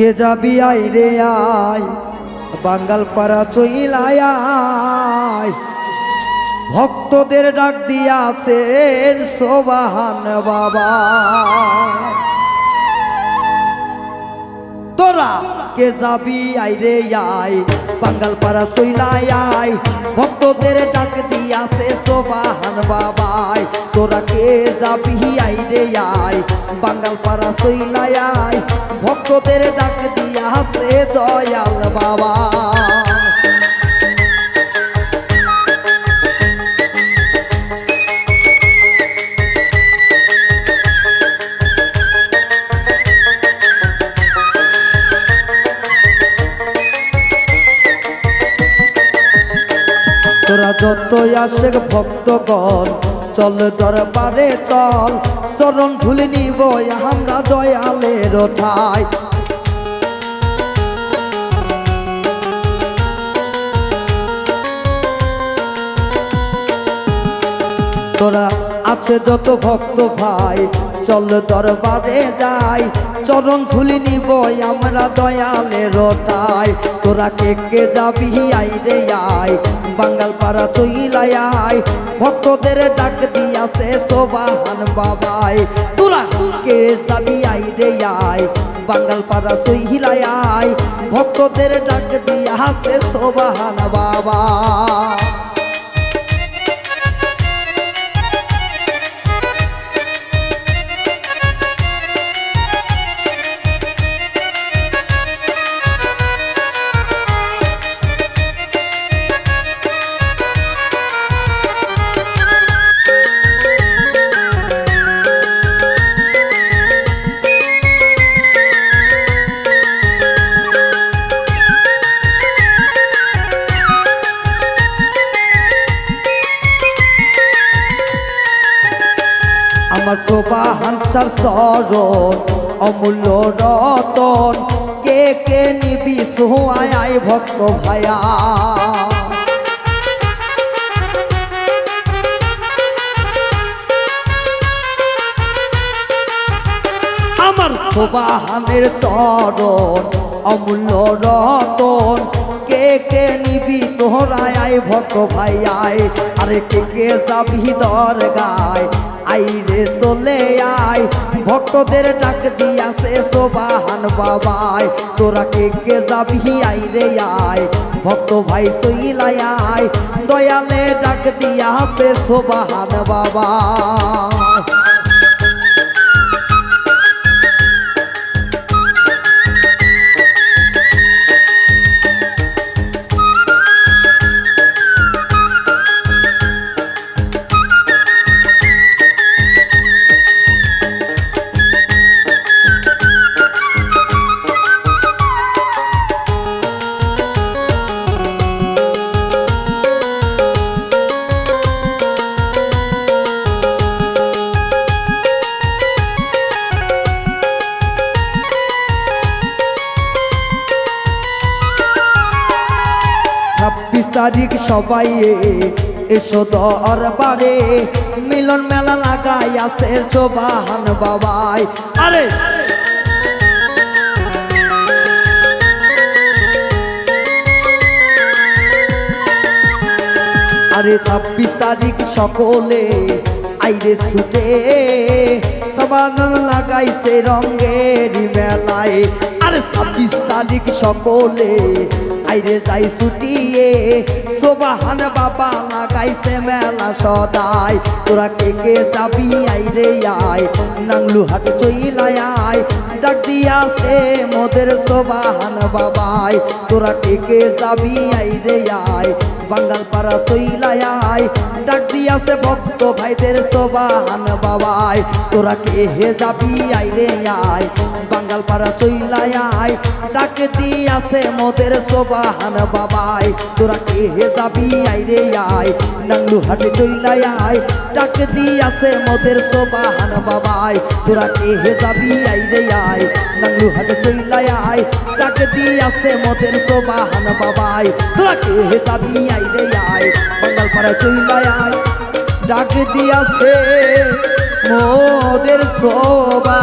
কে যাবি আই রে আয়? বাঙ্গাল পাড়া চইলায় ভক্তদের ডাক দিয়াছেন সোবাহান বাবা। তোরা কে যাবি আই রে আয়? বাঙ্গাল পাড়া চইলায় আয়। ভক্তদের ডাক দিয়াছে সোবাহান বাবাই। তোরা কে যাবি আই রে আয়। বাঙ্গাল পাড়া চইলায় আয়। ভক্তদের ডাক দিয়াছে দয়াল বাবা তোরা যতই আসে ভক্তগণ, চল দরবারে চল, চরণ ধুলে নিব আমরা দয়ালের ঠাই। তোরা আছে যত ভক্ত ভাই, চল দরবারে যাই চরণ ধুলি নিব, আমরা দয়ালের তাই। তোরা কে কে যাবি আই রে আই বাঙ্গাল পাড়া চইলাই আই ভক্তদের ডাক দিয়াছে সোবাহান বাবাই। তোরা কে যাবি আই রে আই বাঙ্গাল পাড়া চইলাই আই ভক্তদের ডাক দিয়াছে সোবাহান বাবা আমার শোভা হানসার চরণ অমূল্য রতন। কে কে নিবি সোহায় ভক্ত ভায়া। আমার সোবাহানের চরণ অমূল্য রতন। কে নিবি তোহরায় আয় ভক্ত ভাই আয়? আরে কে কে যাবি দরগায় আই রে চলে আয়। ভক্তদের ডাক দিয়াছে সোবাহান বাবাই। তোরা কে কে যাবি আই রে আয়? ভক্ত ভাই সইলাই আয়। দয়ালে ডাক দিয়াছে সোবাহান বাবা তারিখ সবাই এসো দরবারে। মিলন মেলা লাগাই আছে সোবাহান বাবাই। আরে! আরে ছাব্বিশ তারিখ সকলে আইরে ছুটে। সবান লাগাইছে রঙের মেলায়। আরে ছাব্বিশ তারিখ সকলে আইরে যাই ছুটিয়ে, সোবাহান বাবা লাগাইছে মেলা সদাই। তোরা কে কে যাবি আইরে আয়, নাংলু হাট চইলাই আয়। ডাক দিয়াছে মোদের সোবাহান বাবাই, তোরা কে কে যাবি আইরে আয়। বাঙ্গাল পাড়া চইলাই আয়। ডাক দিয়াছে ভক্ত ভাইদের সোবাহান বাবাই তোরা কে হে যাবি আইরে আয়। বাঙ্গাল পাড়া চইলাই আয়। ডাক দিয়াছে মোদের সোবাহান বাবাই তোরা কে হে যাবি আইরে আয়। নাংলু হাটে চইলাই আয়। ডাক দিয়াছে মোদের সোবাহান বাবাই তোরা কে হে যাবি আইরে আয়। নাংলু হাটে চইলাই আয়। ডাক দিয়াছে মোদের সোবাহান বাবাই তোরা কে হে যাবি আয় চইলাই আয়। ডাক দিয়াছে মোদের সোবাহান